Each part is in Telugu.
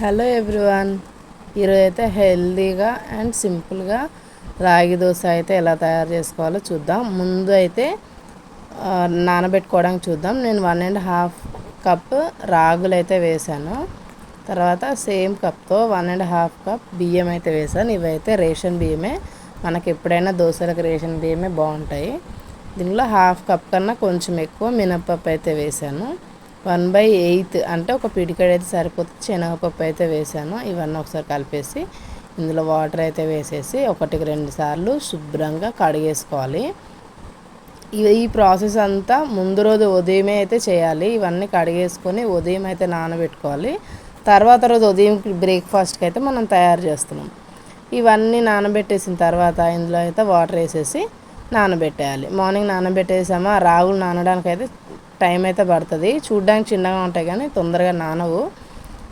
Hello everyone. ఈరోజు అయితే హెల్దీగా అండ్ సింపుల్గా రాగి దోశ అయితే ఎలా తయారు చేసుకోవాలో చూద్దాం. ముందు అయితే నానబెట్టుకోవడానికి చూద్దాం. నేను వన్ అండ్ హాఫ్ కప్ రాగులు అయితే వేసాను తర్వాత సేమ్ కప్తో వన్ అండ్ హాఫ్ కప్ బియ్యం అయితే వేసాను ఇవైతే రేషన్ బియ్యమే. మనకి ఎప్పుడైనా దోశలకు రేషన్ బియ్యమే బాగుంటాయి. దీనిలో హాఫ్ కప్ కన్నా కొంచెం ఎక్కువ మినప్పప్పు అయితే వేసాను వన్ బై ఎయిత్ అంటే ఒక పిడికాడ అయితే సరిపోతుంది శనగపప్పు అయితే వేసాను. ఇవన్నీ ఒకసారి కలిపేసి ఇందులో వాటర్ అయితే వేసేసి ఒకటికి రెండు సార్లు శుభ్రంగా కడిగేసుకోవాలి. ఈ ప్రాసెస్ అంతా ముందు రోజు ఉదయమే అయితే చేయాలి. ఇవన్నీ కడిగేసుకొని ఉదయం అయితే నానబెట్టుకోవాలి. తర్వాత రోజు ఉదయం బ్రేక్ఫాస్ట్కి అయితే మనం తయారు చేస్తున్నాం. ఇవన్నీ నానబెట్టేసిన తర్వాత ఇందులో అయితే వాటర్ వేసేసి నానబెట్టేయాలి. మార్నింగ్ నానబెట్టేసామా? రాగులు నానడానికి అయితే టైం అయితే పడుతుంది. చూడ్డానికి చిన్నగా ఉంటాయి కానీ తొందరగా నానవు.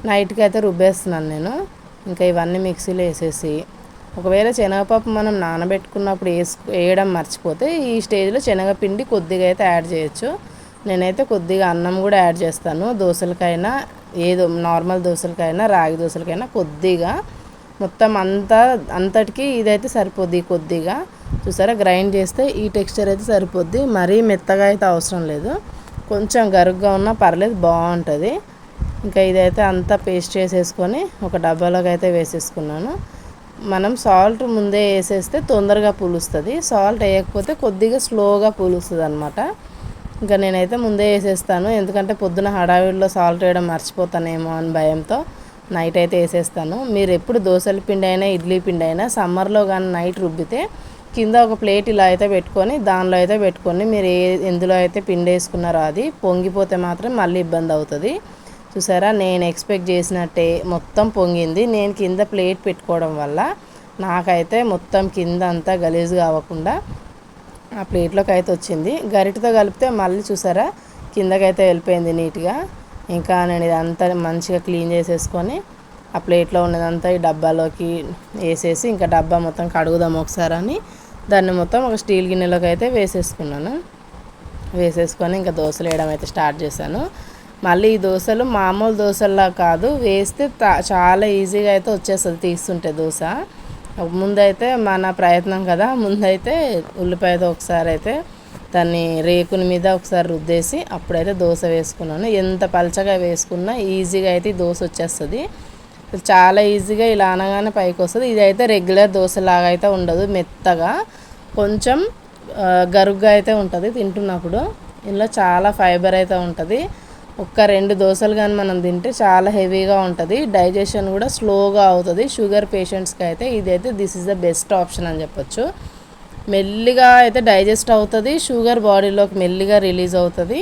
నైట్కి అయితే రుబ్బేస్తున్నాను నేను. ఇంకా ఇవన్నీ మిక్సీలో వేసేసి. ఒకవేళ శనగపప్పు మనం నానబెట్టుకున్నప్పుడు వేసుకు వేయడం మర్చిపోతే ఈ స్టేజ్లో శనగపిండి కొద్దిగా అయితే యాడ్ చేయొచ్చు. నేనైతే కొద్దిగా అన్నం కూడా యాడ్ చేస్తాను. దోశలకైనా ఏదో నార్మల్ దోశలకైనా రాగి దోశలకైనా కొద్దిగా. మొత్తం అంతా అంతటికి ఇదైతే సరిపోద్ది కొద్దిగా. చూసారా గ్రైండ్ చేస్తే ఈ టెక్స్చర్ అయితే సరిపోద్ది. మరీ మెత్తగా అయితే అవసరం లేదు. కొంచెం గరుగ్గా ఉన్నా పర్లేదు బాగుంటుంది. ఇంకా ఇదైతే అంతా పేస్ట్ చేసేసుకొని ఒక డబ్బాలోకి అయితే వేసేసుకున్నాను. మనం సాల్ట్ ముందే వేసేస్తే తొందరగా పులుస్తుంది. సాల్ట్ వేయకపోతే కొద్దిగా స్లోగా పులుస్తుంది అనమాట ఇంకా నేనైతే ముందే వేసేస్తాను. ఎందుకంటే పొద్దున హడావిడిలో సాల్ట్ వేయడం మర్చిపోతానేమో అని భయంతో నైట్ అయితే వేసేస్తాను. మీరు ఎప్పుడు దోశల పిండి అయినా ఇడ్లీ పిండి అయినా సమ్మర్లో కానీ నైట్ రుబ్బితే కింద ఒక ప్లేట్ ఇలా అయితే పెట్టుకొని దానిలో అయితే పెట్టుకొని మీరు ఏ ఎందులో అయితే పిండి వేసుకున్నారో అది పొంగిపోతే మాత్రం మళ్ళీ ఇబ్బంది అవుతుంది. చూసారా? నేను ఎక్స్పెక్ట్ చేసినట్టే మొత్తం పొంగింది. నేను కింద ప్లేట్ పెట్టుకోవడం వల్ల నాకైతే మొత్తం కింద అంతా గలీజ్గా అవ్వకుండా ఆ ప్లేట్లోకి అయితే వచ్చింది. గరిటతో కలిపితే మళ్ళీ చూసారా? కిందకైతే వెళ్ళిపోయింది నీట్గా. ఇంకా నేను ఇదంతా మంచిగా క్లీన్ చేసేసుకొని ఆ ప్లేట్లో ఉన్నదంతా ఈ డబ్బాలోకి వేసేసి ఇంకా డబ్బా మొత్తం కడుగుదాం ఒకసారి అని దాన్ని మొత్తం ఒక స్టీల్ గిన్నెలోకి అయితే వేసేసుకున్నాను. వేసేసుకొని ఇంకా దోశలు వేయడం అయితే స్టార్ట్ చేశాను. మళ్ళీ ఈ దోశలు మామూలు దోశల్లా కాదు వేస్తే చాలా ఈజీగా అయితే వచ్చేస్తుంది తీస్తుంటే దోశ. ముందైతే మన ప్రయత్నం కదా ముందైతే ఉల్లిపాయతో ఒకసారి అయితే దాన్ని రేకుని మీద ఒకసారి రుద్దేసి అప్పుడైతే దోశ వేసుకున్నాను. ఎంత పలచగా వేసుకున్నా ఈజీగా అయితే దోశ వచ్చేస్తుంది. చాలా ఈజీగా ఇలా అనగానే పైకి వస్తుంది. ఇదైతే రెగ్యులర్ దోశలాగా అయితే ఉండదు మెత్తగా. కొంచెం గరుగ్గా అయితే ఉంటుంది తింటున్నప్పుడు. ఇందులో చాలా ఫైబర్ అయితే ఉంటుంది. ఒక్క రెండు దోశలు కానీ మనం తింటే చాలా హెవీగా ఉంటుంది. డైజెషన్ కూడా స్లోగా అవుతుంది. షుగర్ పేషెంట్స్కి అయితే ఇదైతే this is the best option అని చెప్పొచ్చు. మెల్లిగా అయితే డైజెస్ట్ అవుతుంది. షుగర్ బాడీలోకి మెల్లిగా రిలీజ్ అవుతుంది.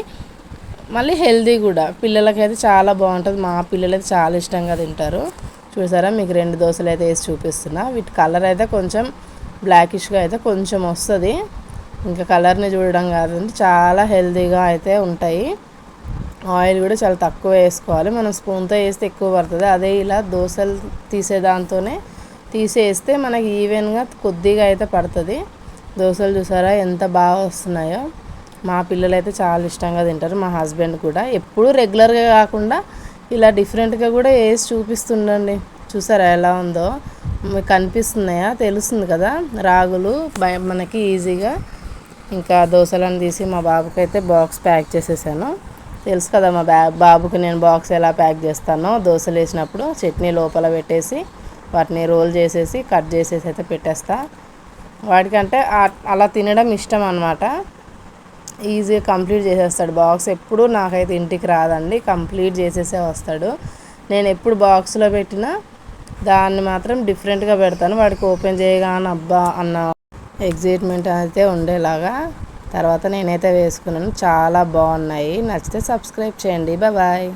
మళ్ళీ హెల్దీ కూడా. పిల్లలకైతే చాలా బాగుంటుంది. మా పిల్లలు అయితే చాలా ఇష్టంగా తింటారు. చూసారా? మీకు రెండు దోశలు అయితే వేసి చూపిస్తున్నా. వీటి కలర్ అయితే కొంచెం బ్లాకిష్గా అయితే కొంచెం వస్తుంది. ఇంకా కలర్ని చూడడం కాదండి. చాలా హెల్దీగా అయితే ఉంటాయి. ఆయిల్ కూడా చాలా తక్కువ వేసుకోవాలి. మనం స్పూన్తో వేస్తే ఎక్కువ పడుతుంది. అదే ఇలా దోశలు తీసే దాంతోనే తీసేస్తే మనకి ఈవెన్గా కొద్దిగా అయితే పడుతుంది. దోశలు చూసారా? ఎంత బాగా వస్తున్నాయో. మా పిల్లలు అయితే చాలా ఇష్టంగా తింటారు మా హస్బెండ్ కూడా. ఎప్పుడు రెగ్యులర్గా కాకుండా ఇలా డిఫరెంట్గా కూడా వేసి చూపిస్తుండండి. చూసారా ఎలా ఉందో? మీకు కనిపిస్తున్నాయా? తెలుస్తుంది కదా? రాగులు మనకి ఈజీగా ఇంకా దోశలను తీసి మా బాబుకి అయితే బాక్స్ ప్యాక్ చేసేసాను. తెలుసు కదా మా బ్యా బాబుకి నేను బాక్స్ ఎలా ప్యాక్ చేస్తానో? దోశలు వేసినప్పుడు చట్నీ లోపల పెట్టేసి వాటిని రోల్ చేసేసి కట్ చేసేసి అయితే పెట్టేస్తా. వాడికంటే అలా తినడం ఇష్టం అనమాట ఈజీగా కంప్లీట్ చేసేస్తాడు. బాక్స్ ఎప్పుడు నాకైతే ఇంటికి రాదండి. కంప్లీట్ చేసేసే వస్తాడు. నేను ఎప్పుడు బాక్స్లో పెట్టినా దాన్ని మాత్రం డిఫరెంట్గా పెడతాను. వాడికి ఓపెన్ చేయగానే అబ్బా అన్న ఎగ్జైట్మెంట్ అయితే ఉండేలాగా. తర్వాత నేనైతే వేసుకున్నాను. చాలా బాగున్నాయి. నచ్చితే సబ్స్క్రైబ్ చేయండి. బాయ్.